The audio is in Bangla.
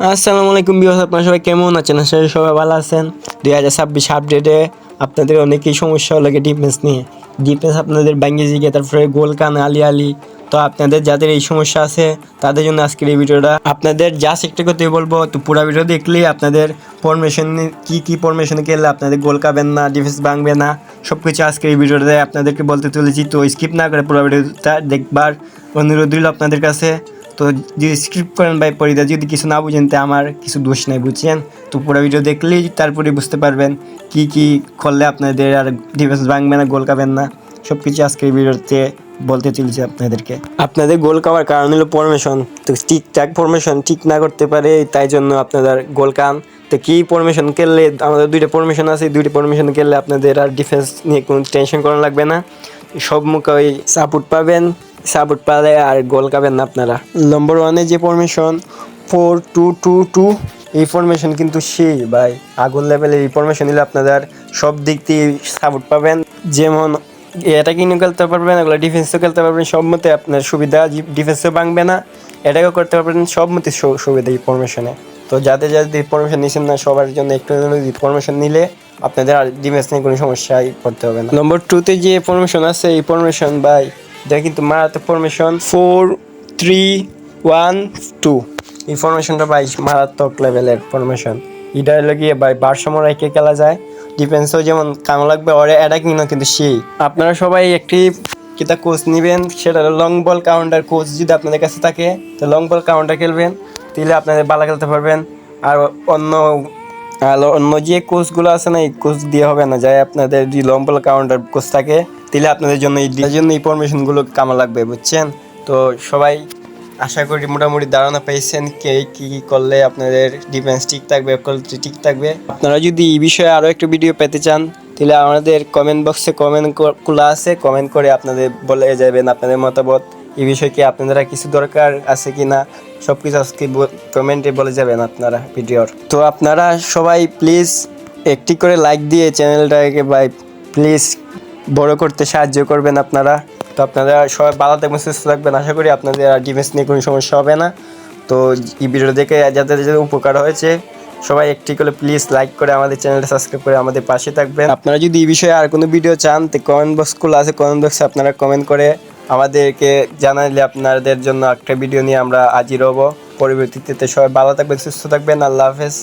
আসসালামু আলাইকুম আপনারা সবাই কেমন আছেন? করি সবাই ভালো আছেন। দুই হাজার ছাব্বিশ আপডেটে আপনাদের অনেকই সমস্যা লাগে ডিফেন্স নিয়ে। ডিফেন্স আপনাদের ব্যাঙ্গে জিগে তারপরে গোল কান আলি আলি। তো আপনাদের যাদের এই সমস্যা আছে, তাদের জন্য আজকের এই ভিডিওটা। আপনাদের জাস্ট একটা করতে বলব, তো পুরো ভিডিও দেখলে আপনাদের ফরমেশন কি কি ফরমেশন খেললে আপনাদের গোল কাবেন না ডিফেন্স ভাঙবে না সব কিছু আজকের এই ভিডিওটাতে আপনাদেরকে বলতে চলেছি। তো স্কিপ না করে পুরো ভিডিওটা দেখবার অনুরোধ রইল আপনাদের কাছে। তো যদি স্ক্রিপ্ট করেন ভাই পরিদা, যদি কিছু না বুঝেন, তো আমার কিছু দোষ নাই, বুঝছেন? তো পুরো ভিডিও দেখলেই তারপরে বুঝতে পারবেন কি কি করলে আপনাদের আর ডিফেন্স ভাঙবে না, গোল খাবেন না। সব কিছু আজকের ভিডিওতে বলতে চলেছি আপনাদেরকে। আপনাদের গোল খাওয়ার কারণ হলো ফরমেশন তো ঠিকঠাক ফরমেশন ঠিক না করতে পারে, তাই জন্য আপনাদের গোল কান তো কী ফরমেশন খেললে, আমাদের দুইটা ফরমেশন আছে দুইটা ফরমেশন খেললে আপনাদের আর ডিফেন্স নিয়ে কোনো টেনশন করা লাগবে না। সব মুখে সাপোর্ট পাবেন। সাপোর্ট পালে আর গোল খাবেন না আপনারা। নম্বর ওয়ানে যে formation four two two two এই ফরমেশন কিন্তু সেই ভাই। আগুন লেভেলের এই ফরমেশন দিলে আপনাদের সব দিক দিয়ে সাপোর্ট পাবেন। যেমন কিনে খেলতে পারবেন ওগুলো ডিফেন্সও খেলতে পারবেন সব মতে আপনার সুবিধা। ডিফেন্সও ভাঙবে না এটাকেও করতে পারবেন সব মতে সুবিধা এই ফরমেশনে তো যাদের যাদের ফরমেশন নিচ্ছেন না সবার জন্য একটু ফরমেশন নিলে আপনাদের আর ডিফেন্স নিয়ে কোনো সমস্যায় পড়তে হবে না। নম্বর টুতে যে ফরমেশন আছে ইনফরমেশন বাই এটা কিন্তু মারাত্মক formation four three one two এই ফরমেশনটা বাই মারাত্মক লেভেলের ফরমেশন এটা হলো গিয়ে বাই ভারসাম্য রেখে খেলা যায়। ডিফেন্সও যেমন কামো লাগবে, ওরে অ্যাটাকিংও কিন্তু সেই। আপনারা সবাই একটি কিতা কোচ নেবেন, সেটা লং বল কাউন্টার কোচ যদি আপনাদের কাছে থাকে, তো লং বল কাউন্টার খেলবেন, তাহলে আপনাদের বালা খেলতে পারবেন। আর অন্য আর অন্য যে কোচগুলো আছে না, এই কোচ দিয়ে হবে না। যাই আপনাদের যদি লং বল কাউন্টার কোচ থাকে, তাহলে আপনাদের জন্য এই জন্য ইনফরমেশনগুলো কামা লাগবে, বুঝছেন? তো সবাই আশা করি মোটামুটি ধারণা পেয়েছেন কে কী কী করলে আপনাদের ডিফেন্স ঠিক থাকবে কোয়ালিটি ঠিক থাকবে। আপনারা যদি এই বিষয়ে আরও একটু ভিডিও পেতে চান, তাহলে আমাদের কমেন্ট বক্সে কমেন্ট খোলা আছে। কমেন্ট করে আপনাদের বলে যাবেন আপনাদের মতামত। এই বিষয়ে কি আপনারা কিছু দরকার আছে কি না সব কিছু আজকে কমেন্টে বলে যাবেন আপনারা ভিডিওর। তো আপনারা সবাই প্লিজ একটি করে লাইক দিয়ে চ্যানেলটাকে বাই প্লিজ বড় করতে সাহায্য করবেন আপনারা। তো আপনারা সবাই ভালো থাকবেন, সুস্থ থাকবেন। আশা করি আপনাদের আর ডিফেন্স নিয়ে কোনো সমস্যা হবে না। তো এই ভিডিও দেখে যাদের যাদের উপকার হয়েছে, সবাই একটি করে প্লিজ লাইক করে আমাদের চ্যানেলটা সাবস্ক্রাইব করে আমাদের পাশে থাকবেন। আপনারা যদি এই বিষয়ে আর কোনো ভিডিও চান, তো কমেন্ট বক্সগুলো আছে কমেন্ট বক্সে আপনারা কমেন্ট করে আমাদেরকে জানাইলে আপনাদের জন্য একটা ভিডিও নিয়ে আমরা হাজির হব। পরবর্তীতে সবাই ভালো থাকবেন, সুস্থ থাকবেন, আল্লাহ হাফেজ।